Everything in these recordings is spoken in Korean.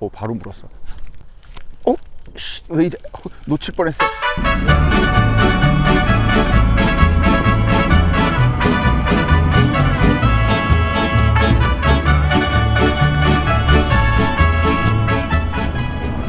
오 바로 물었어. 어? 씨, 왜 이래? 어, 놓칠 뻔했어.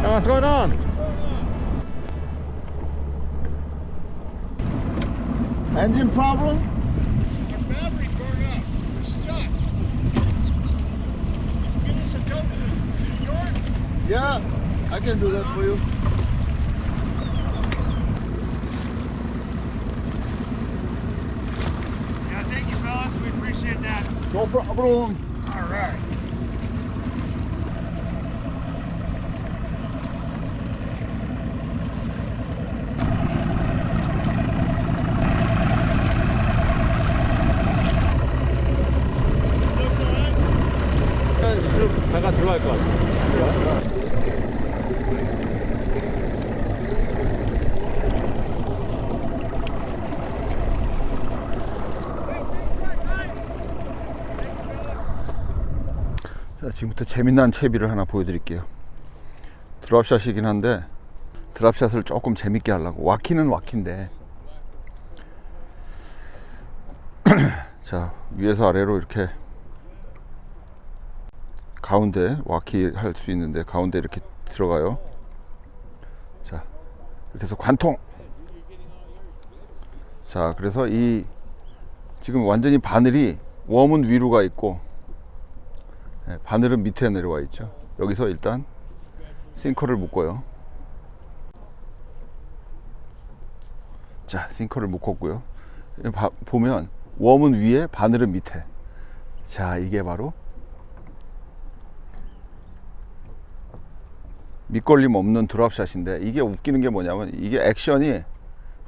Hey, what's going on? Engine problem? Yeah, I can do that for you. Yeah, thank you, fellas. We appreciate that. No problem. All right. 배가 들어갈 것 같아. 자, 지금부터 재미난 채비를 하나 보여드릴게요. 드랍샷이긴 한데 드랍샷을 조금 재밌게 하려고 와키는 와키인데 자 위에서 아래로 이렇게 가운데 와키 할 수 있는데 가운데 이렇게 들어가요. 자 이렇게 해서 관통. 자 그래서 이 지금 완전히 바늘이 웜은 위로 가 있고 네, 바늘은 밑에 내려와 있죠. 여기서 일단 싱커를 묶어요. 자, 싱커를 묶었고요. 봐- 보면 웜은 위에, 바늘은 밑에. 자, 이게 바로 밑걸림 없는 드랍샷인데 이게 웃기는 게 뭐냐면 이게 액션이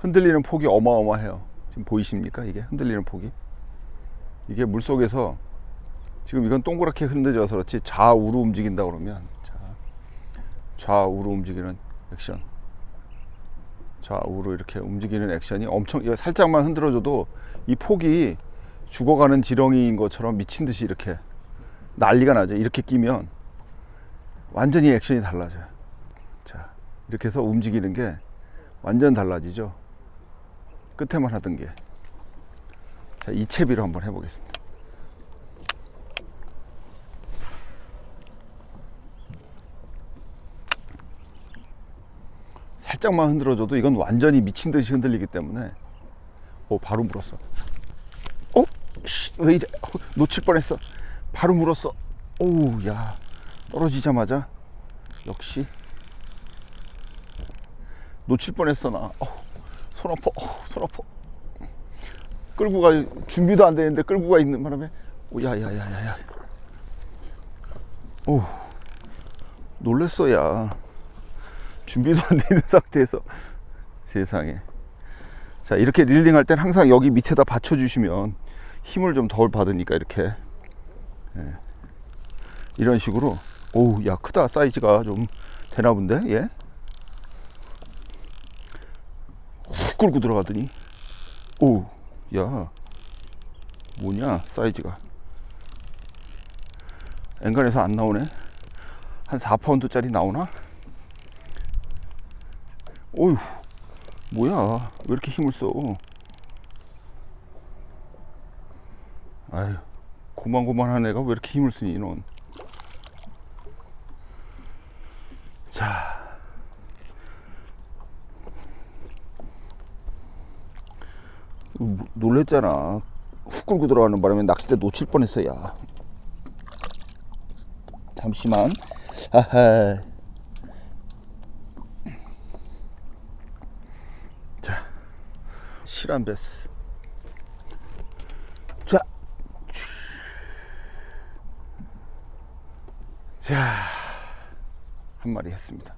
흔들리는 폭이 어마어마해요. 지금 보이십니까? 이게 흔들리는 폭이. 이게 물 속에서 지금 이건 동그랗게 흔들려서 그렇지. 좌우로 움직인다 그러면 자, 좌우로 움직이는 액션. 좌우로 이렇게 움직이는 액션이 엄청 살짝만 흔들어줘도 이 폭이 죽어가는 지렁이인 것처럼 미친 듯이 이렇게 난리가 나죠. 이렇게 끼면 완전히 액션이 달라져요. 자 이렇게 해서 움직이는 게 완전 달라지죠. 끝에만 하던 게. 자, 이 채비로 한번 해보겠습니다 살짝만 흔들어줘도 이건 완전히 미친 듯이 흔들리기 때문에 오 바로 물었어. 어? 씨, 왜 이래? 어, 놓칠 뻔했어. 바로 물었어. 오우 야 떨어지자마자 역시 놓칠 뻔했어 나. 어, 손 아파. 어, 손 아파. 끌고 가 준비도 안 되는데 끌고 가 있는 바람에 오야야야야야. 오 놀랬어 야. 준비도 안 되는 상태에서 세상에. 자 이렇게 릴링 할 땐 항상 여기 밑에다 받쳐 주시면 힘을 좀 덜 받으니까 이렇게. 예. 이런 식으로. 오우 야 크다. 사이즈가 좀 되나 본데? 얘? 훅 끌고 들어가더니. 오우 야 뭐냐 사이즈가. 엔간에서 안 나오네. 한 4파운드 짜리 나오나? 어휴, 뭐야? 왜 이렇게 힘을 써? 아유, 고만고만한 애가 왜 이렇게 힘을 쓰니, 넌? 자. 음, 놀랬잖아. 훅 끌고 들어가는 바람에 낚싯대 놓칠 뻔했어, 야. 잠시만. 아하. 실한 베스. 자, 자, 한 마리 했습니다.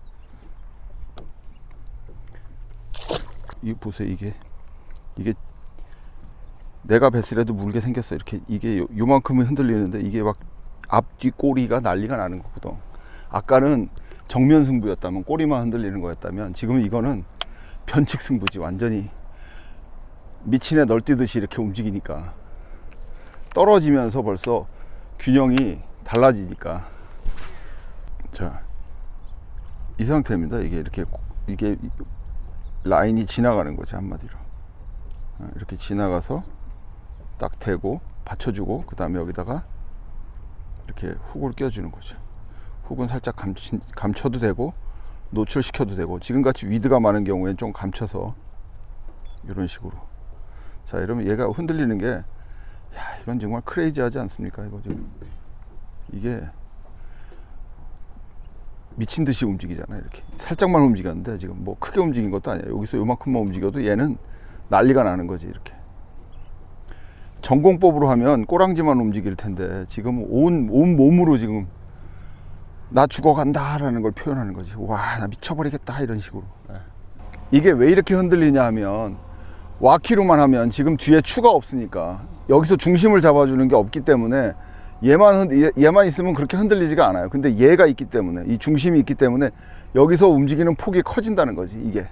이 보세요, 이게 이게 내가 베스라도 물게 생겼어. 이렇게 이게 요, 요만큼은 흔들리는데 이게 막 앞뒤 꼬리가 난리가 나는 거거든. 아까는 정면 승부였다면 꼬리만 흔들리는 거였다면 지금 이거는 변칙 승부지 완전히 미친 애 널뛰듯이 이렇게 움직이니까 떨어지면서 벌써 균형이 달라지니까 자 이 상태입니다. 이게 이렇게 고- 이게 이- 라인이 지나가는 거죠 한마디로. 어, 이렇게 지나가서 딱 대고 받쳐주고 그 다음에 여기다가 이렇게 훅을 껴주는 거죠. 훅은 살짝 감치, 감춰도 되고 노출시켜도 되고 지금같이 위드가 많은 경우에는 좀 감춰서 이런 식으로 자 이러면 얘가 흔들리는 게 야, 이건 정말 크레이지하지 않습니까? 이거 지금 이게 미친 듯이 움직이잖아요. 이렇게 살짝만 움직였는데 지금 뭐 크게 움직인 것도 아니에요. 여기서 요만큼만 움직여도 얘는 난리가 나는 거지 이렇게. 전공법으로 하면 꼬랑지만 움직일 텐데 지금 온, 온 몸으로 지금 나 죽어간다 라는 걸 표현하는 거지. 와, 나 미쳐버리겠다 이런 식으로. 예. 이게 왜 이렇게 흔들리냐 하면 와키로만 하면 지금 뒤에 추가 없으니까 여기서 중심을 잡아주는 게 없기 때문에 얘만 얘만 있으면 그렇게 흔들리지가 않아요. 근데 얘가 있기 때문에 이 중심이 있기 때문에 여기서 움직이는 폭이 커진다는 거지 이게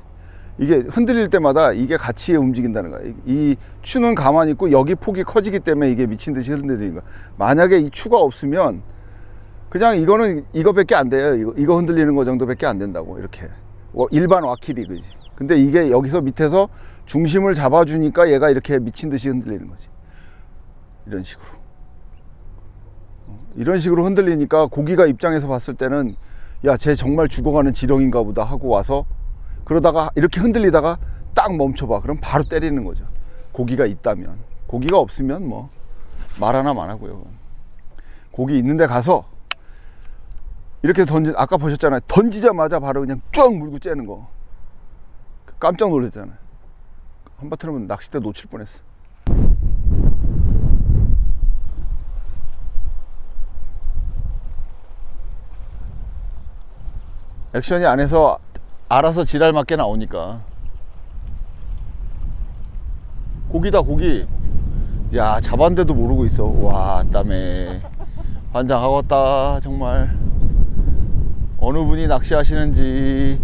이게 흔들릴 때마다 이게 같이 움직인다는 거야. 이, 이 추는 가만히 있고 여기 폭이 커지기 때문에 이게 미친 듯이 흔들리는 거야. 만약에 이 추가 없으면 그냥 이거는 이거밖에 안 돼요. 이거, 이거 흔들리는 거 정도밖에 안 된다고 이렇게 어, 일반 와킬이 그지. 근데 이게 여기서 밑에서 중심을 잡아주니까 얘가 이렇게 미친 듯이 흔들리는 거지. 이런 식으로. 어, 이런 식으로 흔들리니까 고기가 입장에서 봤을 때는 야, 쟤 정말 죽어가는 지렁인가 보다 하고 와서 그러다가 이렇게 흔들리다가 딱 멈춰봐. 그럼 바로 때리는 거죠. 고기가 있다면. 고기가 없으면 뭐 말 하나 만 하고요. 고기 있는데 가서 이렇게 던지 아까 보셨잖아요. 던지자마자 바로 그냥 쫙 물고 째는 거. 깜짝 놀랐잖아요. 한바트면 낚싯대 놓칠 뻔했어. 액션이 안에서 알아서 지랄 맞게 나오니까. 고기다 고기. 야 잡았는데도 모르고 있어. 와 땀에. 환장하겠다 정말. 어느 분이 낚시하시는지.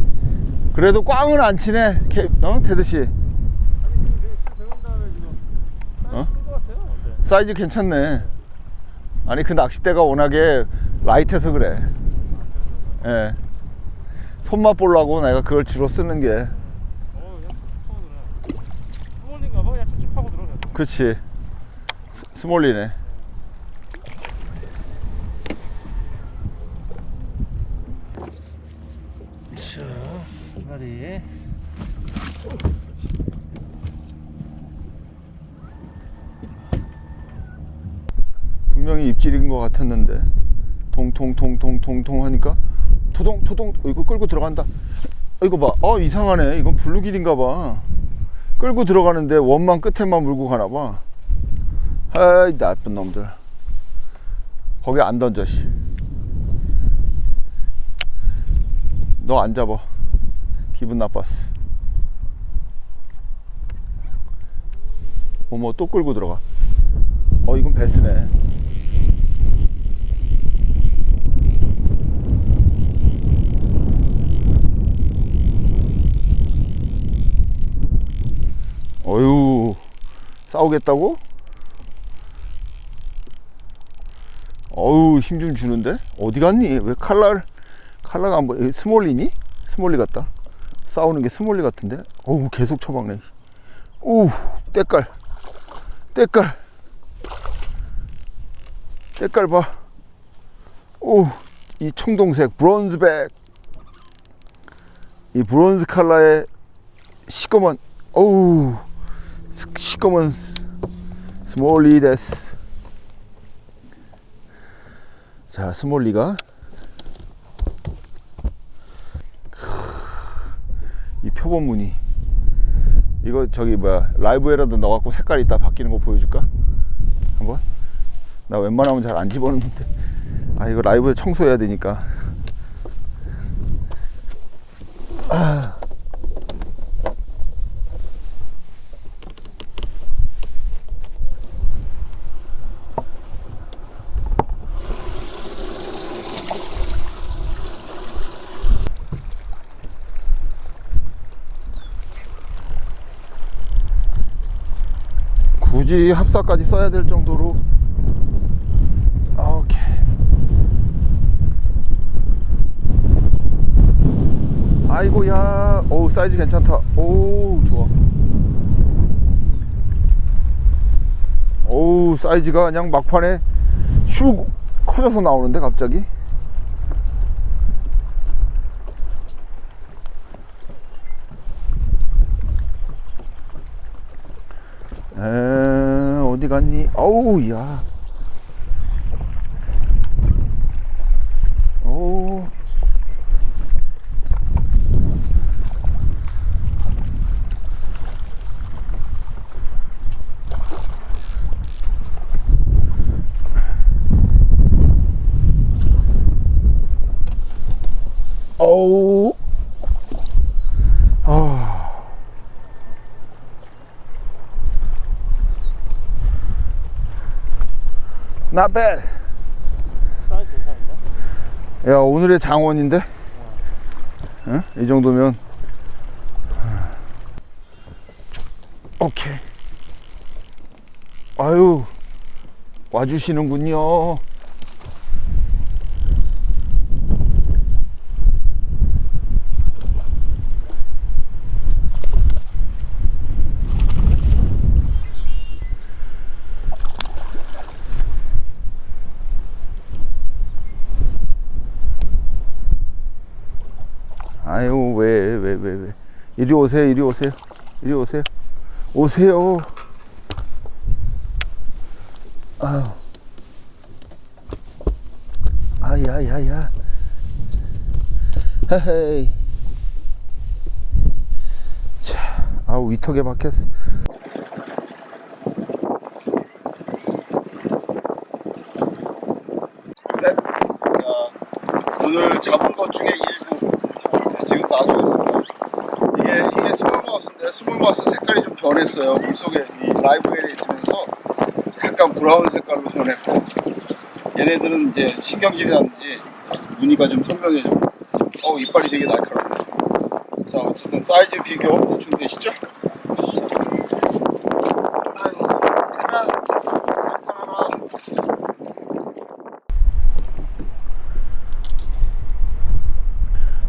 그래도 꽝은 안 치네 케, 어? 테드씨 배운 다음에 지금 어? 큰것 같아요. 근데. 사이즈 괜찮네. 아니 그 낚싯대가 워낙에 라이트해서 그래. 예. 손맛 보려고 내가 그걸 주로 쓰는 게. 그렇지 스, 스몰리네 자, 마리. 분명히 입질인 것 같았는데. 통통통통통통 하니까 토동 토동 어, 이거 끌고 들어간다. 어, 이거 봐 어 이상하네. 이건 블루길인가 봐. 끌고 들어가는데 원만 끝에만 물고 가나 봐. 아이 나쁜 놈들. 거기 안 던져 씨 너 안 잡아. 기분 나빴어. 어머 또 끌고 들어가. 어 이건 베스네 어유 싸우겠다고? 어유 힘좀 주는데 어디 갔니? 왜 칼날 칼라가 안 보여? 스몰리니? 스몰리 같다. 싸우는 게 스몰리 같은데? 어우 계속 처박네. 오 때깔 때깔 때깔 봐. 오이 청동색 브론즈백 이 브론즈 칼라의 시꺼먼 어우 스- 시꺼먼 스- 스몰리 데스. 자 스몰리가 이 표본 무늬 이거 저기 뭐야 라이브에라도 넣어갖고 색깔 이따 바뀌는 거 보여줄까? 한번? 나 웬만하면 잘 안 집어넣는데. 아 이거 라이브에 청소해야 되니까 굳이 합사까지 써야 될 정도로 오케이 아이고야. 오 사이즈 괜찮다. 오 좋아. 오 사이즈가 그냥 막판에 슉 커져서 나오는데 갑자기. 에 어디 갔니? 어우 야. 오. 어우. Not bad. 사이즈 괜찮은데? 야 오늘의 장원인데 응? 이 정도면 오케이 아유 와주시는군요 아유 왜 왜 왜 왜 이리 오세요 이리 오세요 이리 오세요. 오세요. 아유 아야야야 헤헤이. 자 아우 위턱에 박혔어 네. 자, 오늘 잡은 것 중에 일부 지금 놔주겠습니다. 이게 이게 스몰마우스 색깔이 좀 변했어요. 물속에 이 라이브웰에 있으면서 약간 브라운 색깔로 변했고 얘네들은 이제 신경질이라든지 무늬가 좀 선명해졌고 어 이빨이 되게 날카롭네. 자 어쨌든 사이즈 비교 대충 되시죠? 아유, 가자. 살아라.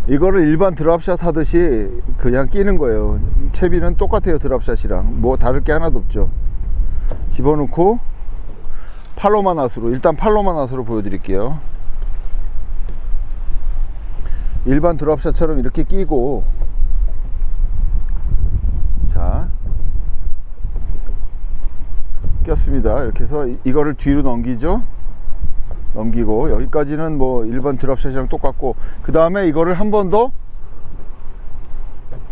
이거를 일반 드랍샷 하듯이 그냥 끼는 거예요. 이 채비는 똑같아요. 드랍샷이랑 뭐 다를 게 하나도 없죠. 집어넣고 팔로만 낫으로 일단 팔로만 낫으로 보여드릴게요. 일반 드랍샷처럼 이렇게 끼고 자 꼈습니다. 이렇게 해서 이- 이거를 뒤로 넘기죠. 넘기고 여기까지는 뭐 일반 드랍샷이랑 똑같고 그 다음에 이거를 한 번 더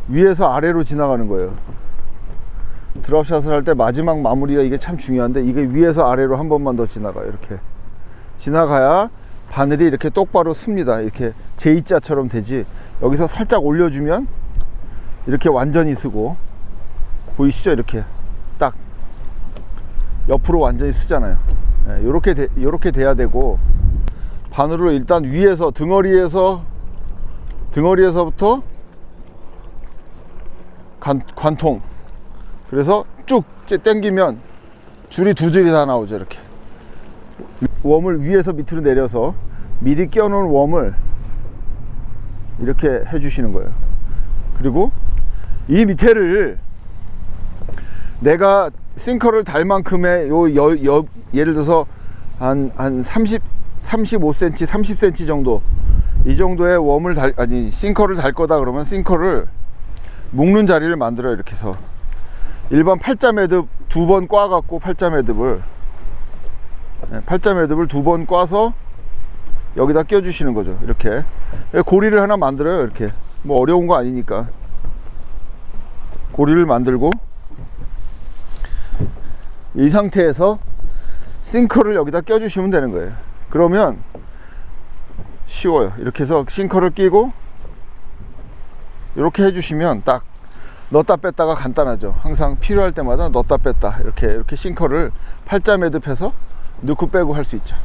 위에서 아래로 지나가는 거예요. 드랍샷을 할 때 마지막 마무리가 이게 참 중요한데 이게 위에서 아래로 한 번만 더 지나가요 이렇게. 지나가야 바늘이 이렇게 똑바로 씁니다. 이렇게 J자처럼 되지. 여기서 살짝 올려주면 이렇게 완전히 쓰고. 보이시죠? 이렇게. 딱. 옆으로 완전히 쓰잖아요 이렇게 돼, 요렇게 돼야 되고 바늘로 일단 위에서 등어리에서 등어리에서부터 관, 관통. 그래서 쭉 당기면 줄이 두 줄이 다 나오죠 이렇게. 웜을 위에서 밑으로 내려서 미리 끼워놓은 웜을 이렇게 해주시는 거예요. 그리고 이 밑에를 내가 싱커를 달 만큼의 요, 여, 여, 예를 들어서 한, 한 30, 35cm, 30cm 정도 이 정도의 웜을 달, 아니, 싱커를 달 거다 그러면 싱커를 묶는 자리를 만들어요. 이렇게 해서. 일반 팔자 매듭 두 번 꽈 갖고 팔자 매듭을, 네, 팔자 매듭을 두 번 꽈서 여기다 껴 주시는 거죠. 이렇게. 고리를 하나 만들어요. 이렇게. 뭐 어려운 거 아니니까. 고리를 만들고, 이 상태에서 싱커를 여기다 껴주시면 되는 거예요. 그러면 쉬워요. 이렇게 해서 싱커를 끼고 이렇게 해주시면 딱 넣었다 뺐다가 간단하죠. 항상 필요할 때마다 넣었다 뺐다 이렇게 이렇게 싱커를 팔자 매듭해서 넣고 빼고 할 수 있죠.